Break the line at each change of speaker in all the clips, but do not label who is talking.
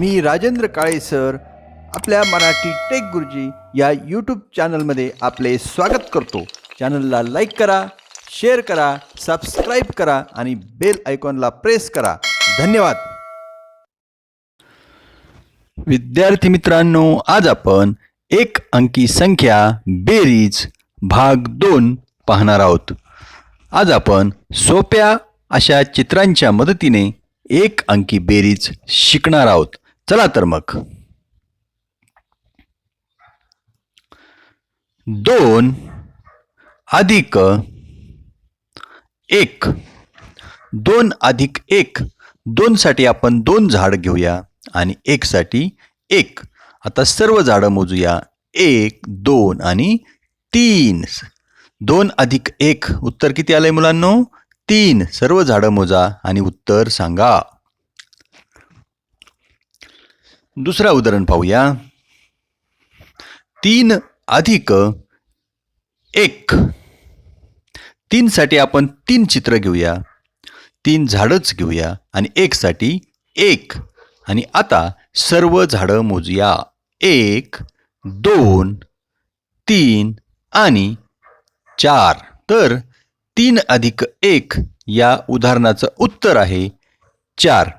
मी Rajendra Kale sir आपल्या Marathi take गुरुजी या यूट्यूब चॅनलमध्ये आपले स्वागत करतो. चॅनलला लाईक करा शेअर करा सबस्क्राईब करा आणि बेल आयकॉनला प्रेस करा. धन्यवाद. विद्यार्थी मित्रांनो आज आपण एक अंकी संख्या बेरीज भाग दोन पाहणार आहोत. आज आपण सोप्या अशा चित्रांच्या मदतीने एक अंकी बेरीज शिकणार आहोत. चला तर मग. दोन अधिक एक. दोन अधिक एक. दोनसाठी आपण दोन झाड घेऊया आणि एकसाठी एक. आता सर्व झाडं मोजूया. एक दोन आणि तीन. दोन अधिक एक. उत्तर किती आलंय मुलांनो? तीन. सर्व झाडं मोजा आणि उत्तर सांगा. दुसरा उदाहरण पाहूया. तीन अधिक एक. तीनसाठी आपण तीन चित्र घेऊया. तीन झाडंच घेऊया आणि एकसाठी एक. आणि आता सर्व झाडं मोजूया. एक दोन तीन आणि चार. तर तीन अधिक एक या उदाहरणाचं उत्तर आहे चार.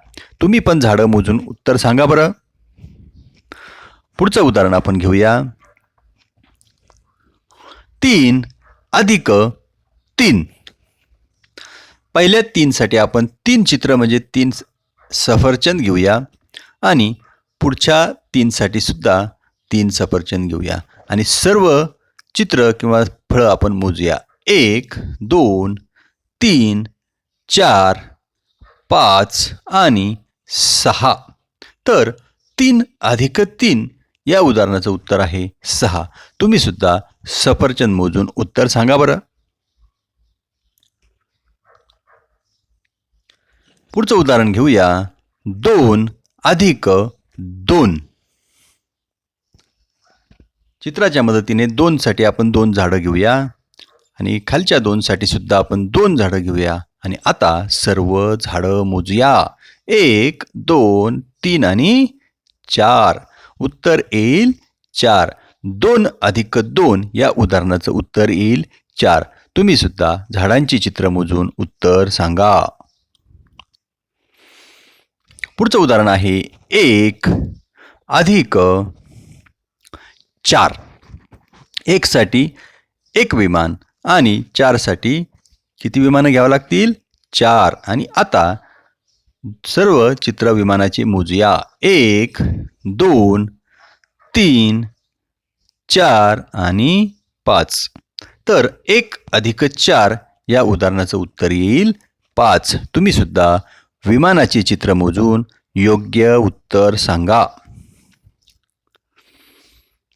तुम्ही पण झाडं मोजून उत्तर सांगा बरं. पुढचं उदाहरण आपण घेऊया. तीन अधिक तीन. पहिल्या तीनसाठी आपण तीन चित्र म्हणजे तीन सफरचंद घेऊया आणि पुढच्या तीनसाठी सुद्धा तीन सफरचंद घेऊया. आणि सर्व चित्र किंवा फळं आपण मोजूया. एक दोन तीन चार पाच आणि सहा. तर तीन अधिक तीन या उदाहरणाचं उत्तर आहे सहा. तुम्ही सुद्धा सफरचंद मोजून उत्तर सांगा बरं. पुढचं उदाहरण घेऊया. दोन अधिक दोन. चित्राच्या मदतीने दोनसाठी आपण दोन झाडं घेऊया. आणि खालच्या दोनसाठी सुद्धा आपण दोन झाडं घेऊया. आणि आता सर्व झाडं मोजूया. एक दोन तीन आणि चार. उत्तर येईल चार. दोन अधिक दोन या उदाहरणाचं उत्तर येईल चार. तुम्ही सुद्धा झाडांची चित्र मोजून उत्तर सांगा. पुढचं उदाहरण आहे एक अधिक चार. एकसाठी एक विमान आणि चारसाठी किती विमानं घ्यावं लागतील? चार. आणि आता सर्व चित्र विमानाचे मोजूया. एक दोन तीन चार आणि पाच. तर एक अधिक चार या उदाहरणाचं उत्तर येईल पाच. तुम्ही सुद्धा विमानाचे चित्र मोजून योग्य उत्तर सांगा.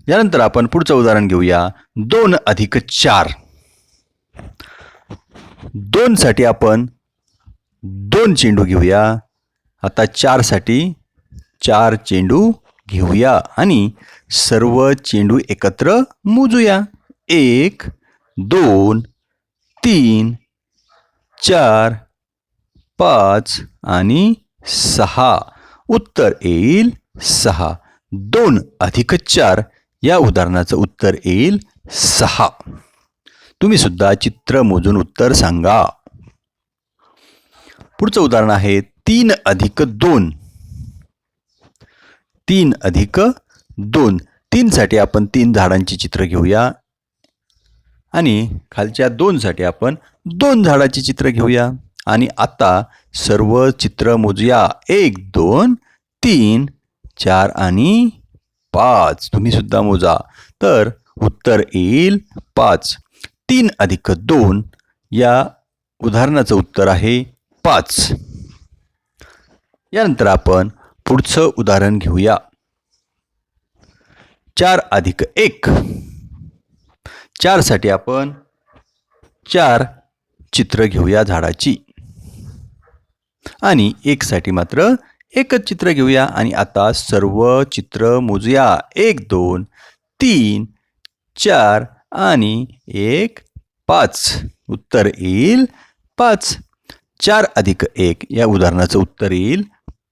यानंतर आपण पुढचं उदाहरण घेऊया. दोन अधिक चार. दोनसाठी आपण दोन चेंडू घेऊया. आता चारसाठी चार चेंडू घेऊया आणि सर्व चेंडू एकत्र मोजूया. एक दोन तीन चार पाच आणि सहा. उत्तर येईल सहा. दोन अधिक चार. या उदाहरणाचं उत्तर येईल सहा. तुम्ही सुद्धा चित्र मोजून उत्तर सांगा. पुढचं उदाहरण आहे तीन अधिक दोन. तीन अधिक दोन. तीनसाठी आपण तीन झाडांची चित्र घेऊया. आणि खालच्या दोनसाठी आपण दोन झाडाची चित्र घेऊया. आणि आता सर्व चित्र मोजूया. एक दोन तीन चार आणि पाच. तुम्ही सुद्धा मोजा. तर उत्तर येईल पाच. तीन अधिक दोन. या उदाहरणाचं उत्तर आहे पाच. यानंतर आपण पुढचं उदाहरण घेऊया. चार अधिक एक. चारसाठी आपण चार चित्र घेऊया झाडाची. आणि एकसाठी मात्र एकच चित्र घेऊया. आणि आता सर्व चित्र मोजूया. एक दोन तीन चार आणि एक पाच. उत्तर येईल पाच. चार अधिक एक. या उदाहरणाचं उत्तर येईल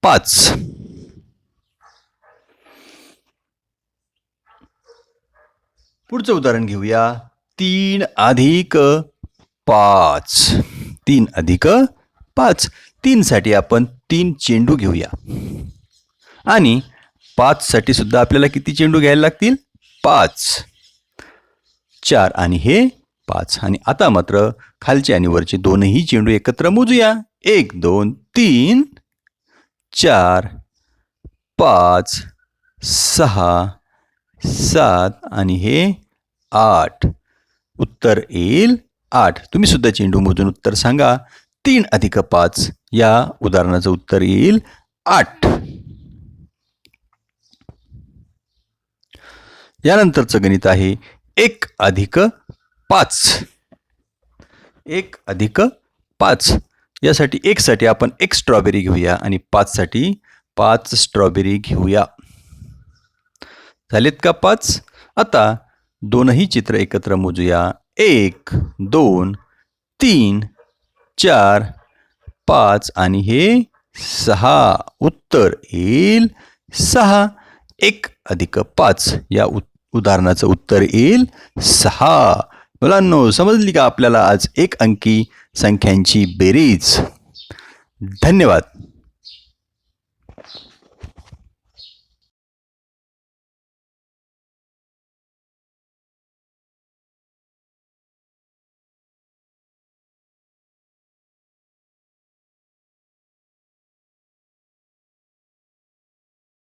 पाच. पुढचं उदाहरण घेऊया. तीन अधिक पाच. तीन अधिक पाच. तीनसाठी आपण तीन चेंडू घेऊया. आणि पाचसाठी सुद्धा आपल्याला किती चेंडू घ्यायला लागतील? पाच. चार आणि हे पाच. आणि आता मात्र खालचे आणि वरचे दोनही चेंडू एकत्र मोजूया. एक दोन तीन. चार पाच सहा सात आणि हे आठ. उत्तर येईल आठ. तुम्ही सुद्धा चेंडू मोजून उत्तर सांगा. तीन अधिक पाच. या उदाहरणाचं उत्तर येईल आठ. यानंतरचं गणित आहे एक अधिक पाच. एक अधिक पाच. यासाठी एकसाठी आपण एक स्ट्रॉबेरी घेऊया आणि पाचसाठी पाच स्ट्रॉबेरी घेऊया. झालेत का पाच? आता दोनही चित्र एकत्र मोजूया. एक दोन तीन चार पाच आणि हे सहा. उत्तर येईल सहा. एक अधिक पाच. या उ उदाहरणाचं उत्तर येईल सहा. मुलांनो समजली का आपल्याला आज एक अंकी संख्यांची बेरीज? धन्यवाद.